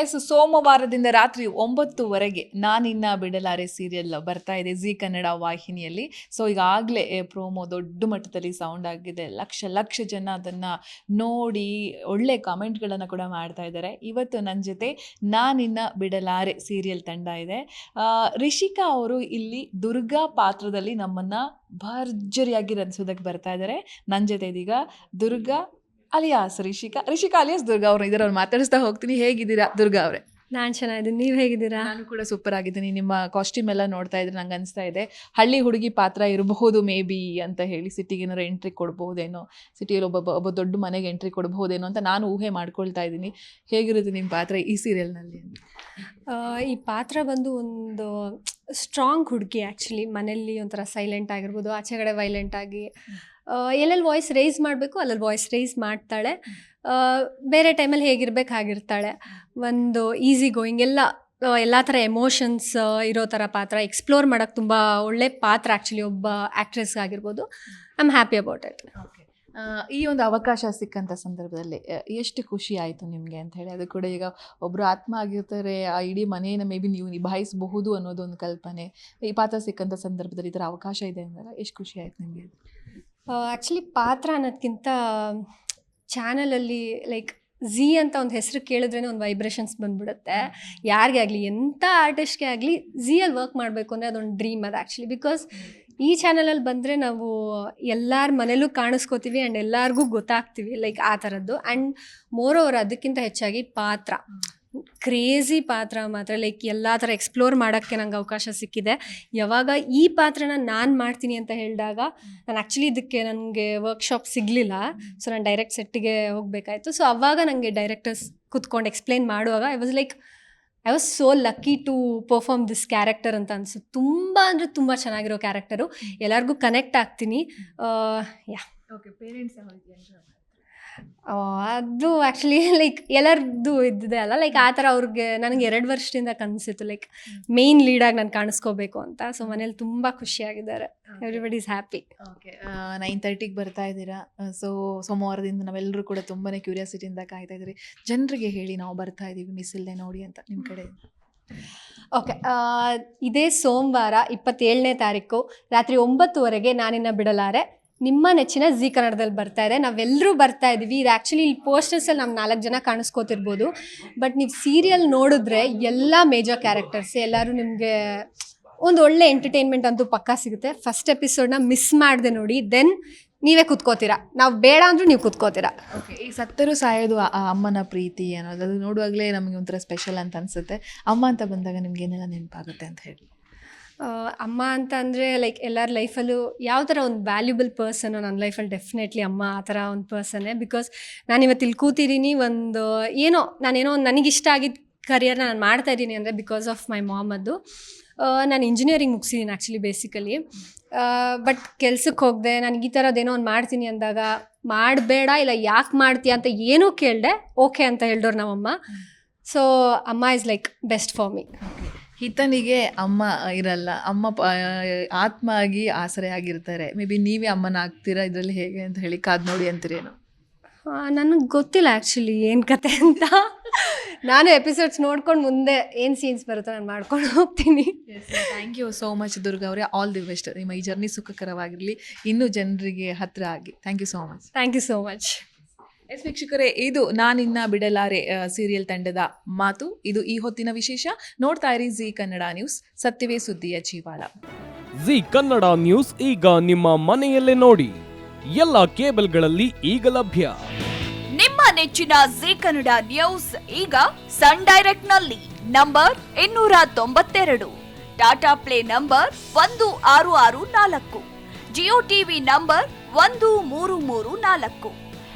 S, ಸೋಮವಾರದಿಂದ ರಾತ್ರಿ ಒಂಬತ್ತುವರೆಗೆ ನಾನಿನ್ನ ಬಿಡಲಾರೆ ಸೀರಿಯಲ್ ಬರ್ತಾ ಇದೆ ಜಿ ಕನ್ನಡ ವಾಹಿನಿಯಲ್ಲಿ. ಸೊ ಈಗಾಗಲೇ ಪ್ರೋಮೋ ದೊಡ್ಡ ಮಟ್ಟದಲ್ಲಿ ಸೌಂಡ್ ಆಗಿದೆ. ಲಕ್ಷ ಲಕ್ಷ ಜನ ಅದನ್ನು ನೋಡಿ ಒಳ್ಳೆ ಕಾಮೆಂಟ್ಗಳನ್ನು ಕೂಡ ಮಾಡ್ತಾ ಇದ್ದಾರೆ. ಇವತ್ತು ನನ್ನ ಜೊತೆ ನಾನಿನ್ನ ಬಿಡಲಾರೆ ಸೀರಿಯಲ್ ತಂಡ ಇದೆ. ರಿಷಿಕಾ ಅವರು ಇಲ್ಲಿ ದುರ್ಗಾ ಪಾತ್ರದಲ್ಲಿ ನಮ್ಮನ್ನು ಭರ್ಜರಿಯಾಗಿ ರನ್ಸೋದಕ್ಕೆ ಬರ್ತಾ ಇದ್ದಾರೆ. ನನ್ನ ಜೊತೆ ಇದೀಗ ದುರ್ಗಾ ಅಲಿಯಾಸ್ ರಿಷಿಕಾ ರಿಷಿಕಾ ಅಲಿಯಾಸ್ ದುರ್ಗಾ ಅವ್ರನ್ನ ಇದರ ಅವ್ರು ಮಾತಾಡಿಸ್ತಾ ಹೋಗ್ತೀನಿ. ಹೇಗಿದ್ದೀರಾ ದುರ್ಗಾ ಅವರೇ? ನಾನು ಚೆನ್ನಾಗಿದ್ದೀನಿ. ನೀವು ಹೇಗಿದ್ದೀರಾ? ನಾನು ಕೂಡ ಸೂಪರ್ ಆಗಿದ್ದೀನಿ. ನಿಮ್ಮ ಕಾಸ್ಟ್ಯೂಮ್ ಎಲ್ಲ ನೋಡ್ತಾ ಇದ್ರೆ ನಂಗೆ ಅನಿಸ್ತಾ ಇದೆ. ಹಳ್ಳಿ ಹುಡುಗಿ ಪಾತ್ರ ಇರಬಹುದು ಮೇ ಬಿ ಅಂತ ಹೇಳಿ ಸಿಟಿಗೆ ಏನಾರು ಎಂಟ್ರಿ ಕೊಡ್ಬೋದೇನೋ ಸಿಟಿಯಲ್ಲಿ ಒಬ್ಬ ಒಬ್ಬ ದೊಡ್ಡ ಮನೆಗೆ ಎಂಟ್ರಿ ಕೊಡ್ಬೋದೇನೋ ಅಂತ ನಾನು ಊಹೆ ಮಾಡ್ಕೊಳ್ತಾ ಇದ್ದೀನಿ. ಹೇಗಿರುತ್ತೆ ನಿಮ್ಮ ಪಾತ್ರ ಈ ಸೀರಿಯಲ್ನಲ್ಲಿ ಈ ಪಾತ್ರ ಬಂದು ಒಂದು ಸ್ಟ್ರಾಂಗ್ ಹುಡುಗಿ ಆ್ಯಕ್ಚುಲಿ ಮನೆಯಲ್ಲಿ ಒಂಥರ ಸೈಲೆಂಟ್ ಆಗಿರ್ಬೋದು ಆಚೆಗಡೆ ವೈಲೆಂಟ್ ಆಗಿ ಎಲ್ಲೆಲ್ಲಿ ವಾಯ್ಸ್ ರೈಸ್ ಮಾಡಬೇಕು, ಅಲ್ಲಲ್ಲಿ ವಾಯ್ಸ್ ರೈಸ್ ಮಾಡ್ತಾಳೆ. ಬೇರೆ ಟೈಮಲ್ಲಿ ಹೇಗಿರ್ಬೇಕು ಹಾಗಿರ್ತಾಳೆ ಒಂದು ಈಸಿ ಗೋಯಿಂಗ್ ಎಲ್ಲ ಎಲ್ಲ ಥರ ಎಮೋಷನ್ಸ್ ಇರೋ ಥರ ಪಾತ್ರ. ಎಕ್ಸ್ಪ್ಲೋರ್ ಮಾಡೋಕ್ಕೆ ತುಂಬ ಒಳ್ಳೆ ಪಾತ್ರ ಆ್ಯಕ್ಚುಲಿ ಒಬ್ಬ ಆ್ಯಕ್ಟ್ರೆಸ್ ಆಗಿರ್ಬೋದು. I am happy about it ಈ ಒಂದು ಅವಕಾಶ ಸಿಕ್ಕಂಥ ಸಂದರ್ಭದಲ್ಲಿ ಎಷ್ಟು ಖುಷಿ ಆಯಿತು ನಿಮಗೆ ಅಂತ ಹೇಳಿ? ಅದು ಕೂಡ ಈಗ ಒಬ್ಬರು ಆತ್ಮ ಆಗಿರ್ತಾರೆ, ಆ, ಇಡೀ ಮನೆಯನ್ನು ಮೇ ಬಿ ನೀವು ನಿಭಾಯಿಸಬಹುದು ಅನ್ನೋದೊಂದು ಕಲ್ಪನೆ. ಈ ಪಾತ್ರ ಸಿಕ್ಕಂಥ ಸಂದರ್ಭದಲ್ಲಿ ಈ ಥರ ಅವಕಾಶ ಇದೆ ಅಂದಾಗ, ಎಷ್ಟು ಖುಷಿ ಆಯ್ತು ನಿಮಗೆ? ಆ್ಯಕ್ಚುಲಿ ಪಾತ್ರ ಅನ್ನೋದಕ್ಕಿಂತ ಚಾನಲಲ್ಲಿ ಲೈಕ್ ಝೀ ಅಂತ ಒಂದು ಹೆಸರು ಕೇಳಿದ್ರೇ ಒಂದು ವೈಬ್ರೇಷನ್ಸ್ ಬಂದ್ಬಿಡುತ್ತೆ. ಯಾರಿಗೆ ಆಗಲಿ ಎಂಥ ಆರ್ಟಿಸ್ಟ್ಗೆ ಆಗಲಿ ಝೀಯಲ್ಲಿ ವರ್ಕ್ ಮಾಡಬೇಕು ಅಂದರೆ ಅದೊಂದು ಡ್ರೀಮ್ ಅದು ಆ್ಯಕ್ಚುಲಿ ಬಿಕಾಸ್ ಈ ಚಾನಲಲ್ಲಿ ಬಂದರೆ ನಾವು ಎಲ್ಲರ ಮನೇಲೂ ಕಾಣಿಸ್ಕೋತೀವಿ ಆ್ಯಂಡ್ ಎಲ್ಲರಿಗೂ ಗೊತ್ತಾಗ್ತೀವಿ ಲೈಕ್ ಆ ಥರದ್ದು ಆ್ಯಂಡ್ ಮೋರ್ ಓವರ್ ಅದಕ್ಕಿಂತ ಹೆಚ್ಚಾಗಿ ಪಾತ್ರ. ಕ್ರೇಜಿ ಪಾತ್ರ ಮಾತ್ರ ಲೈಕ್ ಎಲ್ಲ ಥರ ಎಕ್ಸ್ಪ್ಲೋರ್ ಮಾಡೋಕ್ಕೆ ನಂಗೆ ಅವಕಾಶ ಸಿಕ್ಕಿದೆ. ಯಾವಾಗ ಈ ಪಾತ್ರನ ನಾನು ಮಾಡ್ತೀನಿ ಅಂತ ಹೇಳಿದಾಗ, ನಾನು ಆ್ಯಕ್ಚುಲಿ ಇದಕ್ಕೆ ನನಗೆ ವರ್ಕ್ಶಾಪ್ ಸಿಗಲಿಲ್ಲ. ಸೊ ನಾನು ಡೈರೆಕ್ಟ್ ಸೆಟ್ಟಿಗೆ ಹೋಗಬೇಕಾಯಿತು. ಸೊ ಅವಾಗ ನನಗೆ ಡೈರೆಕ್ಟರ್ಸ್ ಕುತ್ಕೊಂಡು ಎಕ್ಸ್ಪ್ಲೈನ್ ಮಾಡುವಾಗ I was like I was so lucky to perform this character ಅಂತ ಅನಿಸುತ್ತೆ ತುಂಬ ಅಂದರೆ ತುಂಬ ಚೆನ್ನಾಗಿರೋ ಕ್ಯಾರೆಕ್ಟರು ಎಲ್ಲರಿಗೂ ಕನೆಕ್ಟ್ ಆಗ್ತೀನಿ. ಯಾ ಓಕೆ ಪೇರೆಂಟ್ಸ್ ಅದು ಆ್ಯಕ್ಚುಲಿ ಲೈಕ್ ಎಲ್ಲರದ್ದು ಇದ್ದಿದೆ ಅಲ್ಲ ಲೈಕ್ ಆ ಥರ ಅವ್ರಿಗೆ ನನಗೆ ಎರಡು ವರ್ಷದಿಂದ ಕನಸಿತ್ತು ಲೈಕ್ ಮೇನ್ ಲೀಡಾಗಿ ನಾನು ಕಾಣಿಸ್ಕೋಬೇಕು ಅಂತ. ಸೊ ಮನೇಲಿ ತುಂಬ ಖುಷಿಯಾಗಿದ್ದಾರೆ. Everybody is happy okay nine ತರ್ಟಿಗೆ ಬರ್ತಾ ಇದ್ದೀರಾ? ಸೊ ಸೋಮವಾರದಿಂದ ನಾವೆಲ್ಲರೂ ಕೂಡ ತುಂಬಾ ಕ್ಯೂರಿಯಾಸಿಟಿಯಿಂದ ಕಾಯ್ತಾ ಇದ್ದೀರಿ. ಜನರಿಗೆ ಹೇಳಿ ನಾವು ಬರ್ತಾ ಇದ್ದೀವಿ ಮಿಸ್ ಇಲ್ಲದೆ ನೋಡಿ ಅಂತ ನಿಮ್ಮ ಕಡೆ. ಓಕೆ ಇದೇ ಸೋಮವಾರ ಇಪ್ಪತ್ತೇಳನೇ ತಾರೀಕು ರಾತ್ರಿ ಒಂಬತ್ತುವರೆಗೆ ನಾನಿನ್ನ ಬಿಡಲಾರೆ. ನಿಮ್ಮ ನೆಚ್ಚಿನ ಜಿ ಕನ್ನಡದಲ್ಲಿ ಬರ್ತಾ ಇದೆ. ನಾವೆಲ್ಲರೂ ಬರ್ತಾ ಇದ್ದೀವಿ. ಇದು ಆ್ಯಕ್ಚುಲಿ ಇಲ್ಲಿ ಪೋಸ್ಟರ್ಸಲ್ಲಿ ನಮ್ಮ ನಾಲ್ಕು ಜನ ಕಾಣಿಸ್ಕೋತಿರ್ಬೋದು. ಬಟ್ ನೀವು ಸೀರಿಯಲ್ ನೋಡಿದ್ರೆ ಎಲ್ಲ ಮೇಜರ್ ಕ್ಯಾರೆಕ್ಟರ್ಸ್ ಎಲ್ಲರೂ ನಿಮಗೆ ಒಂದು ಒಳ್ಳೆ ಎಂಟರ್ಟೈನ್ಮೆಂಟ್ ಅಂತೂ ಪಕ್ಕಾ ಸಿಗುತ್ತೆ. ಫಸ್ಟ್ ಎಪಿಸೋಡ್ನ ಮಿಸ್ ಮಾಡಿದೆ ನೋಡಿ ದೆನ್ ನೀವೇ ಕುತ್ಕೋತೀರಾ. ನಾವು ಬೇಡ ಅಂದರೂ ನೀವು ಕುತ್ಕೋತೀರಾ. ಓಕೆ ಈ ಸತ್ತರು ಸಾಯೋದು ಆ ಅಮ್ಮನ ಪ್ರೀತಿ ಅನ್ನೋದು. ಅದು ನೋಡುವಾಗಲೇ ನಮಗೆ ಒಂಥರ ಸ್ಪೆಷಲ್ ಅಂತ ಅನ್ಸುತ್ತೆ. ಅಮ್ಮ ಅಂತ ಬಂದಾಗ ನಿಮ್ಗೆ ಏನೆಲ್ಲ ನೆನಪಾಗುತ್ತೆ ಅಂತ ಹೇಳಿ. ಅಮ್ಮ ಅಂತ ಅಂದರೆ ಲೈಕ್ ಎಲ್ಲರ ಲೈಫಲ್ಲೂ ಯಾವ ಥರ ಒಂದು ವ್ಯಾಲ್ಯೂಬಲ್ ಪರ್ಸನು ನನ್ನ ಲೈಫಲ್ಲಿ ಡೆಫಿನೆಟ್ಲಿ ಅಮ್ಮ ಆ ಥರ ಒಂದು ಪರ್ಸನ್ನೇ ಬಿಕಾಸ್ ನಾನು ಇವತ್ತು ಇಲ್ಲಿ ಕೂತಿದ್ದೀನಿ ಒಂದು, ಏನೋ, ನಾನೇನೋ ಒಂದು ನನಗಿಷ್ಟ ಆಗಿದ್ದ ಕರಿಯರ್ನ ನಾನು ಮಾಡ್ತಾ ಇದ್ದೀನಿ ಅಂದರೆ ಬಿಕಾಸ್ ಆಫ್ ಮೈ ಮಾಮ್ ನಾನು ಇಂಜಿನಿಯರಿಂಗ್ ಮುಗಿಸಿದ್ದೀನಿ ಆ್ಯಕ್ಚುಲಿ ಬೇಸಿಕಲಿ ಬಟ್ ಕೆಲ್ಸಕ್ಕೆ ಹೋಗದೆ ನನಗೆ ಈ ಥರದ್ದೇನೋ ಒಂದು ಮಾಡ್ತೀನಿ ಅಂದಾಗ, ಮಾಡಬೇಡ, ಇಲ್ಲ ಯಾಕೆ ಮಾಡ್ತೀಯ ಅಂತ ಏನೂ ಕೇಳಿದೆ ಓಕೆ ಅಂತ ಹೇಳಿದ್ರು ನಮ್ಮಮ್ಮ ಸೊ ಅಮ್ಮ is like best for me ಹಿತನಿಗೆ ಅಮ್ಮ ಇರಲ್ಲ. ಅಮ್ಮ ಪ- ಆತ್ಮ ಆಗಿ ಆಸರೆ ಆಗಿರ್ತಾರೆ. ಮೇ ಬಿ ನೀವೇ ಅಮ್ಮನ ಆಗ್ತೀರಾ? ಇದರಲ್ಲಿ ಹೇಗೆ ಅಂತ ಹೇಳಿ ಕಾದ್ ನೋಡಿ ಅಂತೀರೇನು? ನನಗೆ ಗೊತ್ತಿಲ್ಲ ಆ್ಯಕ್ಚುಲಿ ಏನು ಕತೆ ಅಂತ. ನಾನು ಎಪಿಸೋಡ್ಸ್ ನೋಡ್ಕೊಂಡು ಮುಂದೆ ಏನು ಸೀನ್ಸ್ ಬರುತ್ತೋ ನಾನು ಮಾಡ್ಕೊಂಡು ಹೋಗ್ತೀನಿ. Thank you so much Durga ಅವರೇ. ಆಲ್ ದಿ ಬೆಸ್ಟ್ ನಿಮ್ಮ ಈ ಜರ್ನಿ ಸುಖಕರವಾಗಿರಲಿ. ಇನ್ನೂ ಜನರಿಗೆ ಹತ್ತಿರ ಆಗಿ. Thank you so much thank you so much yes ವೀಕ್ಷಕರೇ ಇದು ನಾನಿನ್ನ ಬಿಡಲಾರೆ ಸೀರಿಯಲ್ ತಂಡದ ಮಾತು. ಇದು ಈ ಹೊತ್ತಿನ ವಿಶೇಷ. ನೋಡ್ತಾ ಇರಿ ಜಿ ಕನ್ನಡ ನ್ಯೂಸ್ ಸತ್ಯವೇ ಸುದ್ದಿಯ ಜೀವಾಳ ಜಿ ಕನ್ನಡ ನ್ಯೂಸ್ ಈಗ ನಿಮ್ಮ ಮನೆಯಲ್ಲೇ ನೋಡಿ. ಎಲ್ಲ ಕೇಬಲ್ಗಳಲ್ಲಿ ಈಗ ಲಭ್ಯ. ನಿಮ್ಮ ನೆಚ್ಚಿನ ಜಿ ಕನ್ನಡ ನ್ಯೂಸ್ ಈಗ ಸನ್ ಡೈರೆಕ್ಟ್ನಲ್ಲಿ ನಂಬರ್ ಇನ್ನೂರ ತೊಂಬತ್ತೆರಡು. ಟಾಟಾ ಪ್ಲೇ ನಂಬರ್ ಒಂದು ಆರು ಆರು ನಾಲ್ಕು. ಜಿಯೋ ಟಿವಿ ನಂಬರ್ ಒಂದು ಮೂರು ಮೂರು ನಾಲ್ಕು.